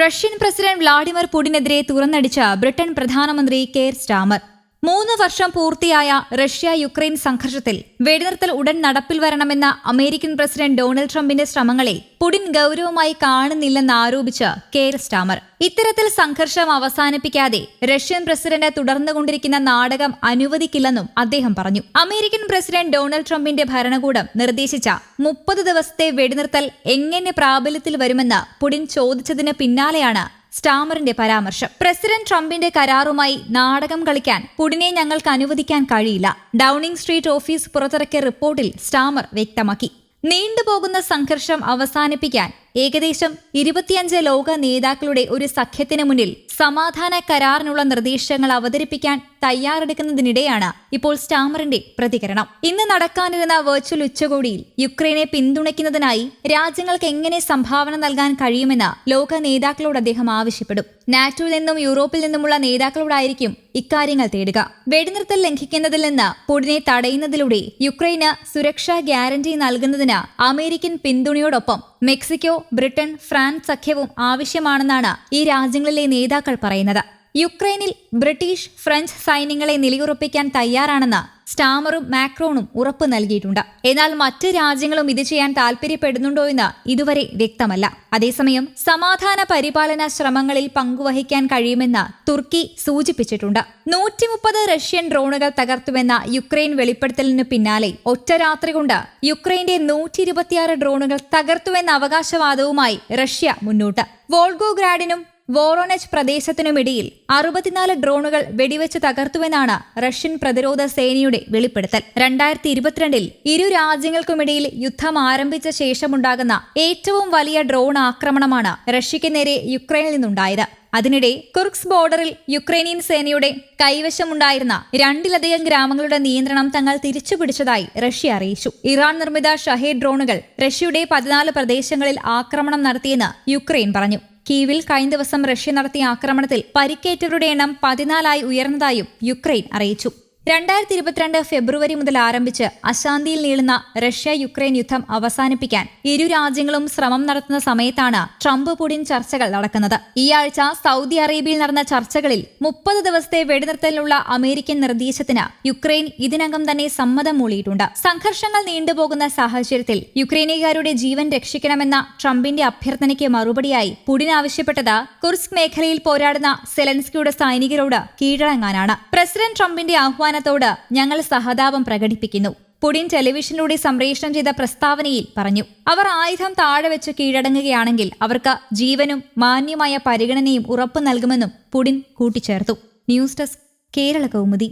Russian president Vladimir പുടിനെതിരെ തുറന്നടിച്ച Britain പ്രധാനമന്ത്രി കെയർ സ്റ്റാമർ. മൂന്ന് വർഷം പൂർത്തിയായ റഷ്യ യുക്രൈൻ സംഘർഷത്തിൽ വെടിനിർത്തൽ ഉടൻ നടപ്പിൽ വരണമെന്ന അമേരിക്കൻ പ്രസിഡന്റ് ഡൊണാൾഡ് ട്രംപിന്റെ ശ്രമങ്ങളെ പുടിൻ ഗൗരവമായി കാണുന്നില്ലെന്ന് ആരോപിച്ച് കെയർ സ്റ്റാമർ. ഇത്തരത്തിൽ സംഘർഷം അവസാനിപ്പിക്കാതെ റഷ്യൻ പ്രസിഡന്റ് തുടർന്നുകൊണ്ടിരിക്കുന്ന നാടകം അനുവദിക്കില്ലെന്നും അദ്ദേഹം പറഞ്ഞു. അമേരിക്കൻ പ്രസിഡന്റ് ഡൊണാൾഡ് ട്രംപിന്റെ ഭരണകൂടം നിർദ്ദേശിച്ച മുപ്പത് ദിവസത്തെ വെടിനിർത്തൽ എങ്ങനെ പ്രാബല്യത്തിൽ വരുമെന്ന് പുടിൻ ചോദിച്ചതിന് പിന്നാലെയാണ് സ്റ്റാമറിന്റെ പരാമർശം. പ്രസിഡന്റ് ട്രംപിന്റെ കരാറുമായി നാടകം കളിക്കാൻ പുടിനെ ഞങ്ങൾക്ക് അനുവദിക്കാൻ കഴിയില്ല. ഡൌണിംഗ് സ്ട്രീറ്റ് ഓഫീസ് പുറത്തിറക്കിയ റിപ്പോർട്ടിൽ സ്റ്റാമർ വ്യക്തമാക്കി. നീണ്ടുപോകുന്ന സംഘർഷം അവസാനിപ്പിക്കാൻ ഏകദേശം ഇരുപത്തിയഞ്ച് ലോക നേതാക്കളുടെ ഒരു സഖ്യത്തിന് മുന്നിൽ സമാധാന കരാറിനുള്ള നിർദ്ദേശങ്ങൾ അവതരിപ്പിക്കാൻ തയ്യാറെടുക്കുന്നതിനിടെയാണ് ഇപ്പോൾ സ്റ്റാമറിന്റെ പ്രതികരണം. ഇന്ന് നടക്കാനിരുന്ന വെർച്വൽ ഉച്ചകോടിയിൽ യുക്രൈനെ പിന്തുണയ്ക്കുന്നതിനായി രാജ്യങ്ങൾക്ക് എങ്ങനെ സംഭാവന നൽകാൻ കഴിയുമെന്ന് ലോക നേതാക്കളോട് അദ്ദേഹം ആവശ്യപ്പെടും. നാറ്റോയിൽ നിന്നും യൂറോപ്പിൽ നിന്നുമുള്ള നേതാക്കളോടായിരിക്കും ഇക്കാര്യങ്ങൾ തേടുക. വെടിനിർത്തൽ ലംഘിക്കുന്നതിൽ നിന്ന് പുടിനെ തടയുന്നതിലൂടെ യുക്രൈന് സുരക്ഷാ ഗ്യാരണ്ടി നൽകുന്നതിന് അമേരിക്കൻ പിന്തുണയോടൊപ്പം മെക്സിക്കോ ബ്രിട്ടൻ ഫ്രാൻസ് സഖ്യവും ആവശ്യമാണെന്നാണ് ഈ രാജ്യങ്ങളിലെ നേതാക്കൾ പറയുന്നത്. യുക്രൈനിൽ ബ്രിട്ടീഷ് ഫ്രഞ്ച് സൈന്യങ്ങളെ നിലയുറപ്പിക്കാൻ തയ്യാറാണെന്ന് സ്റ്റാമറും മാക്രോണും ഉറപ്പ് നൽകിയിട്ടുണ്ട്. എന്നാൽ മറ്റ് രാജ്യങ്ങളും ഇത് ചെയ്യാൻ താൽപര്യപ്പെടുന്നുണ്ടോ എന്ന് ഇതുവരെ വ്യക്തമല്ല. അതേസമയം സമാധാന പരിപാലന ശ്രമങ്ങളിൽ പങ്കുവഹിക്കാൻ കഴിയുമെന്ന് തുർക്കി സൂചിപ്പിച്ചിട്ടുണ്ട്. നൂറ്റി മുപ്പത് റഷ്യൻ ഡ്രോണുകൾ തകർത്തുവെന്ന യുക്രൈൻ വെളിപ്പെടുത്തലിന് പിന്നാലെ ഒറ്റ രാത്രി കൊണ്ട് യുക്രൈന്റെ നൂറ്റി ഇരുപത്തിയാറ് ഡ്രോണുകൾ തകർത്തുവെന്ന അവകാശവാദവുമായി റഷ്യ മുന്നോട്ട്. വോൾഗോഗ്രാഡിനും വോറോനച്ച് പ്രദേശത്തിനുമിടയിൽ അറുപത്തിനാല് ഡ്രോണുകൾ വെടിവെച്ച് തകർത്തുവെന്നാണ് റഷ്യൻ പ്രതിരോധ സേനയുടെ വെളിപ്പെടുത്തൽ. രണ്ടായിരത്തി ഇരുപത്തിരണ്ടിൽ ഇരു രാജ്യങ്ങൾക്കുമിടയിൽ യുദ്ധം ആരംഭിച്ച ശേഷമുണ്ടാകുന്ന ഏറ്റവും വലിയ ഡ്രോൺ ആക്രമണമാണ് റഷ്യയ്ക്ക് നേരെ യുക്രൈനിൽ നിന്നുണ്ടായത്. അതിനിടെ കുർക്സ് ബോർഡറിൽ യുക്രൈനിയൻ സേനയുടെ കൈവശമുണ്ടായിരുന്ന രണ്ടിലധികം ഗ്രാമങ്ങളുടെ നിയന്ത്രണം തങ്ങൾ തിരിച്ചുപിടിച്ചതായി റഷ്യ അറിയിച്ചു. ഇറാൻ നിർമ്മിത ഷഹേ ഡ്രോണുകൾ റഷ്യയുടെ പതിനാല് പ്രദേശങ്ങളിൽ ആക്രമണം നടത്തിയെന്ന് യുക്രൈൻ പറഞ്ഞു. കീവിൽ കഴിഞ്ഞ ദിവസം റഷ്യ നടത്തിയ ആക്രമണത്തിൽ പരിക്കേറ്റവരുടെ എണ്ണം പതിനാലായി ഉയർന്നതായും യുക്രൈൻ അറിയിച്ചു. രണ്ടായിരത്തി ഇരുപത്തിരണ്ട് ഫെബ്രുവരി മുതൽ ആരംഭിച്ച് അശാന്തിയിൽ നീളുന്ന റഷ്യ യുക്രൈൻ യുദ്ധം അവസാനിപ്പിക്കാൻ ഇരു രാജ്യങ്ങളും ശ്രമം നടത്തുന്ന സമയത്താണ് ട്രംപ് പുടിൻ ചർച്ചകൾ നടക്കുന്നത്. ഈ ആഴ്ച സൗദി അറേബ്യയിൽ നടന്ന ചർച്ചകളിൽ മുപ്പത് ദിവസത്തെ വെടിനിർത്തലിനുള്ള അമേരിക്കൻ നിർദ്ദേശത്തിന് യുക്രൈൻ ഇതിനകം തന്നെ സമ്മതം മൂളിയിട്ടുണ്ട്. സംഘർഷങ്ങൾ നീണ്ടുപോകുന്ന സാഹചര്യത്തിൽ യുക്രൈനുകാരുടെ ജീവൻ രക്ഷിക്കണമെന്ന ട്രംപിന്റെ അഭ്യർത്ഥനയ്ക്ക് മറുപടിയായി പുടിൻ ആവശ്യപ്പെട്ടത് കുർസ്ക് മേഖലയിൽ പോരാടുന്ന സെലൻസ്കിയുടെ സൈനികരോട് കീഴടങ്ങാനാണ്. പ്രസിഡന്റ് ട്രംപിന്റെ ആഹ്വാനം തീരുമാനത്തോട് ഞങ്ങൾ സഹതാപം പ്രകടിപ്പിക്കുന്നു. പുടിൻ ടെലിവിഷനിലൂടെ സംപ്രേഷണം ചെയ്ത പ്രസ്താവനയിൽ പറഞ്ഞു അവർ ആയുധം താഴെ വെച്ച് കീഴടങ്ങുകയാണെങ്കിൽ അവർക്ക് ജീവനും മാന്യമായ പരിഗണനയും ഉറപ്പു നൽകുമെന്നും പുടിൻ കൂട്ടിച്ചേർത്തു. News desk Kerala Kaumudi.